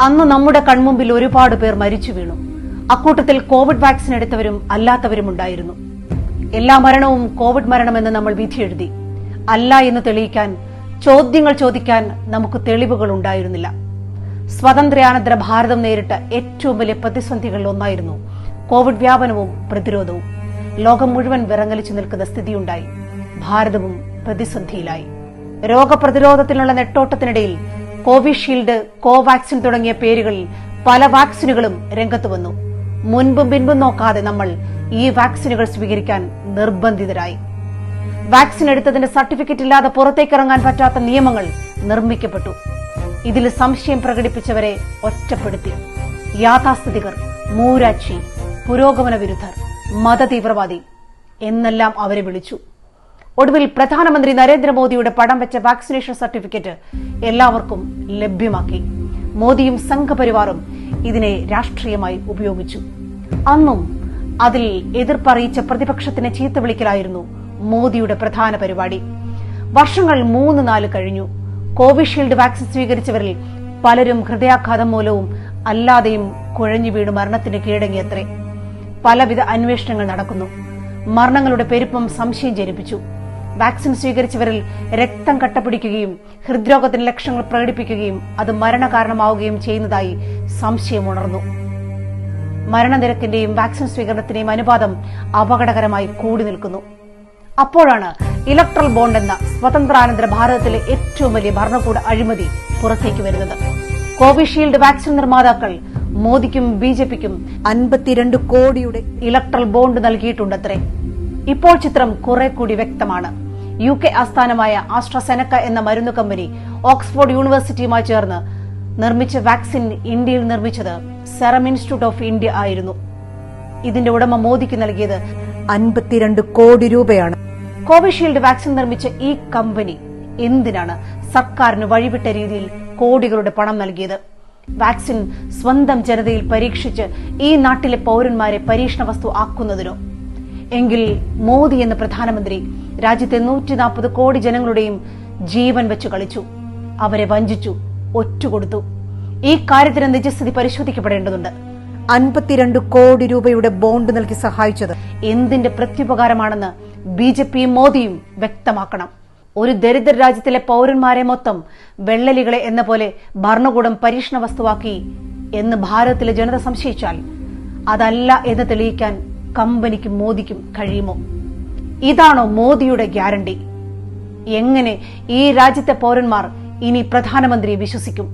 അന്ന് നമ്മുടെ കൺമുമ്പിൽ ഒരുപാട് പേർ മരിച്ചു വീണു. അക്കൂട്ടത്തിൽ കോവിഡ് വാക്സിൻ എടുത്തവരും അല്ലാത്തവരും ഉണ്ടായിരുന്നു. എല്ലാ മരണവും കോവിഡ് മരണമെന്ന് നമ്മൾ വിധിയെഴുതി അല്ല എന്ന് തെളിയിക്കാൻ ചോദ്യങ്ങൾ ചോദിക്കാൻ നമുക്ക് തെളിവുകൾ ഉണ്ടായിരുന്നില്ല. സ്വതന്ത്രയാനന്തര ഭാരതം നേരിട്ട ഏറ്റവും വലിയ പ്രതിസന്ധികളിൽ ഒന്നായിരുന്നു കോവിഡ് വ്യാപനവും പ്രതിരോധവും. ലോകം മുഴുവൻ വിറങ്ങലിച്ചു നിൽക്കുന്ന സ്ഥിതിയുണ്ടായി. ഭാരതവും പ്രതിസന്ധിയിലായി. രോഗപ്രതിരോധത്തിനുള്ള നെട്ടോട്ടത്തിനിടയിൽ കോവിഷീൽഡ് കോവാക്സിൻ തുടങ്ങിയ പേരുകളിൽ പല വാക്സിനുകളും രംഗത്ത് വന്നു. മുൻപും പിൻപും നോക്കാതെ നമ്മൾ ഈ വാക്സിനുകൾ സ്വീകരിക്കാൻ നിർബന്ധിതരായി. വാക്സിൻ എടുത്തതിന്റെ സർട്ടിഫിക്കറ്റ് ഇല്ലാതെ പുറത്തേക്കിറങ്ങാൻ പറ്റാത്ത നിയമങ്ങൾ നിർമ്മിക്കപ്പെട്ടു. ഇതിൽ സംശയം പ്രകടിപ്പിച്ചവരെ ഒറ്റപ്പെടുത്തി. യാഥാസ്ഥിതികർ മൂരാക്ഷി പുരോഗമന വിരുദ്ധർ മതതീവ്രവാദി എന്നെല്ലാം അവരെ വിളിച്ചു. ഒടുവിൽ പ്രധാനമന്ത്രി നരേന്ദ്രമോദിയുടെ പടം വെച്ച വാക്സിനേഷൻ സർട്ടിഫിക്കറ്റ് എല്ലാവർക്കും ലഭ്യമാക്കി. മോദിയും സംഘപരിവാറും ഇതിനെ രാഷ്ട്രീയമായി ഉപയോഗിച്ചു. അന്നും അതിൽ എതിർപ്പറിയിച്ച പ്രതിപക്ഷത്തിന് ചീത്ത വിളിക്കലായിരുന്നു മോദിയുടെ പ്രധാന പരിപാടി. വർഷങ്ങൾ മൂന്ന് നാല് കഴിഞ്ഞു. കോവിഷീൽഡ് വാക്സിൻ സ്വീകരിച്ചവരിൽ പലരും ഹൃദയാഘാതം മൂലവും അല്ലാതെയും കുഴഞ്ഞു വീണു മരണത്തിന് കീഴടങ്ങിയത്രേ. പലവിധ അന്വേഷണങ്ങൾ നടക്കുന്നു. മരണങ്ങളുടെ പെരുപ്പം സംശയം ജനിപ്പിച്ചു. വാക്സിൻ സ്വീകരിച്ചവരിൽ രക്തം കട്ടപിടിക്കുകയും ഹൃദ്രോഗത്തിന് ലക്ഷണങ്ങൾ പ്രകടിപ്പിക്കുകയും അത് മരണകാരണമാവുകയും ചെയ്യുന്നതായി സംശയമുണർന്നു. മരണനിരക്കിന്റെയും വാക്സിൻ സ്വീകരണത്തിന്റെയും അനുപാതം അപകടകരമായി കൂടി നിൽക്കുന്നു. അപ്പോഴാണ് ഇലക്ട്രൽ ബോണ്ട് എന്ന സ്വതന്ത്രാനന്തര ഭാരതത്തിലെ ഏറ്റവും വലിയ ഭരണകൂട അഴിമതി പുറത്തേക്ക് വരുന്നത്. കോവിഷീൽഡ് വാക്സിൻ നിർമ്മാതാക്കൾ മോദിക്കും ബി ജെ പിക്കും അൻപത്തിരണ്ട് കോടിയുടെ ഇലക്ട്രൽ ബോണ്ട് നൽകിയിട്ടുണ്ടത്രേ. ഇപ്പോൾ ചിത്രം കുറെ കൂടി വ്യക്തമാണ്. യു കെ ആസ്ഥാനമായ ആസ്ട്രസെനക്ക എന്ന മരുന്ന് കമ്പനി ഓക്സ്ഫോർഡ് യൂണിവേഴ്സിറ്റിയുമായി ചേർന്ന് നിർമ്മിച്ച വാക്സിൻ ഇന്ത്യയിൽ നിർമ്മിച്ചത് സെറം ഇൻസ്റ്റിറ്റ്യൂട്ട് ഓഫ് ഇന്ത്യ ആയിരുന്നു. ഇതിന്റെ ഉടമ മോദിക്ക് നൽകിയത് അൻപത്തിരണ്ട് കോടി രൂപയാണ്. കോവിഷീൽഡ് വാക്സിൻ നിർമ്മിച്ച ഈ കമ്പനി എന്തിനാണ് സർക്കാരിന് വഴിവിട്ട രീതിയിൽ കോടികളുടെ പണം നൽകിയത്? വാക്സിൻ സ്വന്തം ജനതയിൽ പരീക്ഷിച്ച് ഈ നാട്ടിലെ പൌരന്മാരെ പരീക്ഷണ വസ്തു ആക്കുന്നതിനോ എങ്കിൽ മോദി എന്ന പ്രധാനമന്ത്രി രാജ്യത്തെ നൂറ്റി നാൽപ്പത് കോടി ജനങ്ങളുടെയും ജീവൻ വെച്ച് കളിച്ചു. അവരെ വഞ്ചിച്ചു ഒറ്റുകൊടുത്തു. ഈ കാര്യത്തിന് നിജസ്ഥിതി പരിശോധിക്കപ്പെടേണ്ടതുണ്ട്. അൻപത്തിരണ്ട് കോടി രൂപയുടെ ബോണ്ട് നൽകി സഹായിച്ചത് എന്തിന്റെ പ്രത്യുപകാരമാണെന്ന് ബി ജെ പിയും മോദിയും വ്യക്തമാക്കണം. ഒരു ദരിദ്ര രാജ്യത്തിലെ പൗരന്മാരെ മൊത്തം വെള്ളലികളെ എന്ന പോലെ ഭരണകൂടം പരീക്ഷണ വസ്തുവാക്കി എന്ന് ഭാരതത്തിലെ ജനത സംശയിച്ചാൽ അതല്ല എന്ന് തെളിയിക്കാൻ കമ്പനിക്കും മോദിക്കും കഴിയുമോ? ഇതാണോ മോദിയുടെ ഗ്യാരണ്ടി. എങ്ങനെ ഈ രാജ്യത്തെ പൗരന്മാർ ഇനി പ്രധാനമന്ത്രിയെ വിശ്വസിക്കും?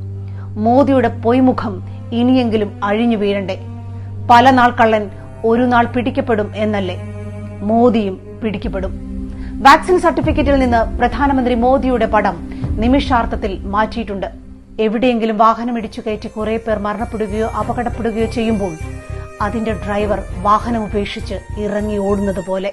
മോദിയുടെ പൊയ്മുഖം ഇനിയെങ്കിലും അഴിഞ്ഞു വീഴണ്ടേ? പല നാൾ കള്ളൻ ഒരു നാൾ പിടിക്കപ്പെടും എന്നല്ലേ? മോദിയും പിടിക്കപ്പെടും. വാക്സിൻ സർട്ടിഫിക്കറ്റിൽ നിന്ന് പ്രധാനമന്ത്രി മോദിയുടെ പടം നിമിഷാർത്ഥത്തിൽ മാറ്റിയിട്ടുണ്ട്. എവിടെയെങ്കിലും വാഹനം ഇടിച്ചു കയറ്റി കുറെ പേർ മരണപ്പെടുകയോ അപകടപ്പെടുകയോ ചെയ്യുമ്പോൾ അതിന്റെ ഡ്രൈവർ വാഹനം ഉപേക്ഷിച്ച് ഇറങ്ങി ഓടുന്നത് പോലെ.